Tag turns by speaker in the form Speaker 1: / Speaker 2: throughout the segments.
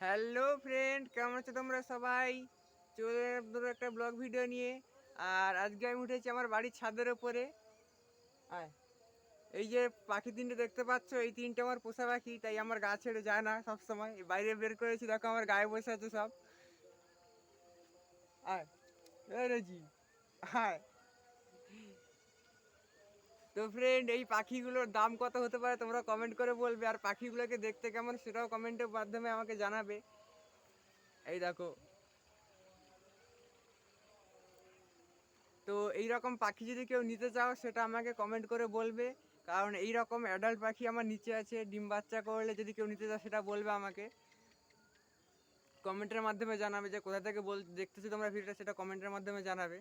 Speaker 1: Hello friend কেমন আছো তোমরা সবাই? চলে এলো একটা ব্লগ ভিডিও নিয়ে। আর আজকে আমি উঠেছি আমার বাড়ির ছাদের ওপরে এই যে পাখি তিনটে দেখতে পাচ্ছ, এই তিনটে আমার পোষা পাখি, তাই আমার গা ছেড়ে যায় না সব সময় বাইরে বের করেছি, দেখো আমার গায়ে বসে আছে সব। আয়। আয়। তো ফ্রেন্ড এই পাখিগুলোর দাম কত হতে পারে তোমরা কমেন্ট করে বলবে। আর পাখিগুলোকে দেখতে কেমন সেটাও কমেন্টের মাধ্যমে আমাকে জানাবে। এই দেখো। তো এই রকম পাখি যদি কেউ নিতে চাও, সেটা আমাকে কমেন্ট করে বলবে। কারণ এই রকম অ্যাডাল্ট পাখি আমার নিচে আছে, ডিম বাচ্চা করলে যদি কেউ নিতে চাও সেটা বলবে আমাকে। কমেন্টের মাধ্যমে জানাবে যে কোথা থেকে বল দেখতেছো তোমরা ভিডিওটা, সেটা কমেন্টের মাধ্যমে জানাবে।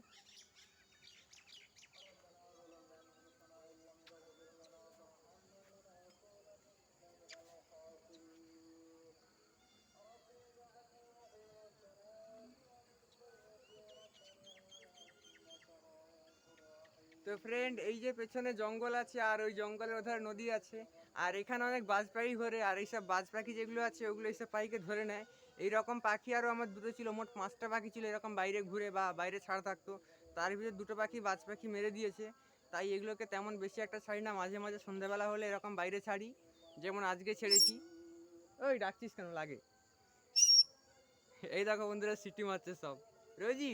Speaker 1: তো ফ্রেন্ড এই যে পেছনে জঙ্গল আছে আর ওই জঙ্গলের ওধারে নদী আছে, আর এখানে অনেক বাজ পাখি ঘোরে, আর এইসব বাজ পাখি যেগুলো আছে, ওগুলো এইসব পাখিকে ধরে নেয়। এই রকম পাখি আরও আমার দুটো ছিল, মোট পাঁচটা পাখি ছিল এরকম বাইরে ঘুরে বা বাইরে ছাড়া থাকতো। তার ভিতরে দুটো পাখি বাজ পাখি মেরে দিয়েছে। তাই এগুলোকে তেমন বেশি একটা ছাড়ি না, মাঝে মাঝে সন্ধ্যাবেলা হলে এরকম বাইরে ছাড়ি। যেমন আজকে ছেড়েছি। ওই ডাকছিস কেন, লাগে? এই দেখো বন্ধুরা, সিটি মারছে সব। রোজি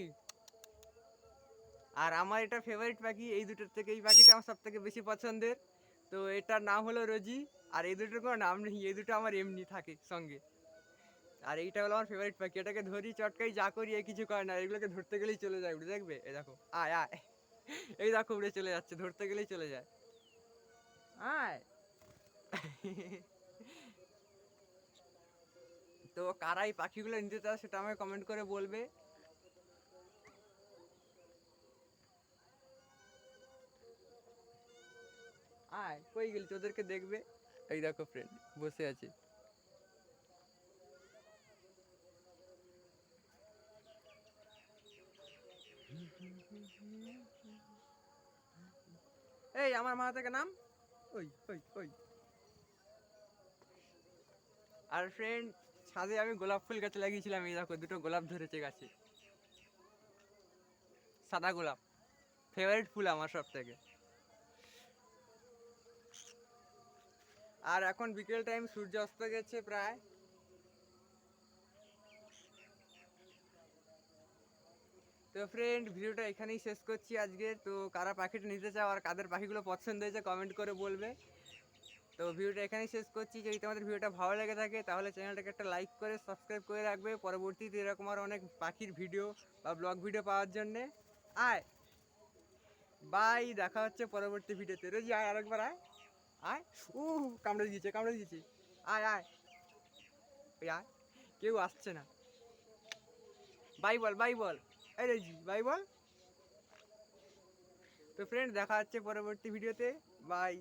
Speaker 1: আর আমার এটা ফেভারিট পাখি, এই দুটোর থেকে এই পাখিটা আমার সব থেকে বেশি পছন্দের। তো এটার নাম হলো রোজি, আর এই দুটোর কোনো নাম নেই, এই দুটো আমার এমনি থাকে সঙ্গে। আর এইটা হলো আমার ফেভারিট পাখি, এটাকে ধরি, চটকাই, যা করি, এ কিছু করে না এগুলোকে ধরতে গেলেই চলে যায় উঠে দেখবে? এই দেখো, আয় আয়। এই দেখো, উড়ে চলে যাচ্ছে, ধরতে গেলেই চলে যায়। আয়। তো কারা এই পাখিগুলো নিতে চাও সেটা আমাকে কমেন্ট করে বলবে। আয়, কই গেলি? তোদেরকে দেখবে। এই দেখো ফ্রেন্ড বসে আছে। এই, আমার মা থেকে নাম? ওই ওই ওই। আর ফ্রেন্ড ছাদে আমি গোলাপ ফুল গাছে লাগিয়েছিলাম। এই দেখো, দুটো গোলাপ ধরেছে গাছে। সাদা গোলাপ। ফেভারিট ফুল আমার সব থেকে আর এখন বিকেল টাইম সূর্য অস্ত গেছে প্রায়। তো ফ্রেন্ড ভিডিওটা এখানেই শেষ করছি আজকে। তো কারা পাখিটা নিতে চাও আর কাদের পাখিগুলো পছন্দ হয়েছে কমেন্ট করে বলবে। তো ভিডিওটা এখানেই শেষ করছি। যদি তোমাদের ভিডিওটা ভালো লেগে থাকে, তাহলে চ্যানেলটাকে একটা লাইক করে সাবস্ক্রাইব করে রাখবে। পরবর্তীতে এরকম আর অনেক পাখির ভিডিও বা ব্লগ ভিডিও পাওয়ার জন্যে। আয়। বাই দেখা হচ্ছে পরবর্তী ভিডিওতে রোজি, আয়, আরেকবার আয়। আয় ও কামড়ে দিয়েছে কামড়ে দিয়েছে। আয় আয়। আয়, কেউ আসছে না। বাই বল বাই বল। এই রে জি, বাই বল। তো ফ্রেন্ড দেখা হচ্ছে পরবর্তী ভিডিওতে বাই।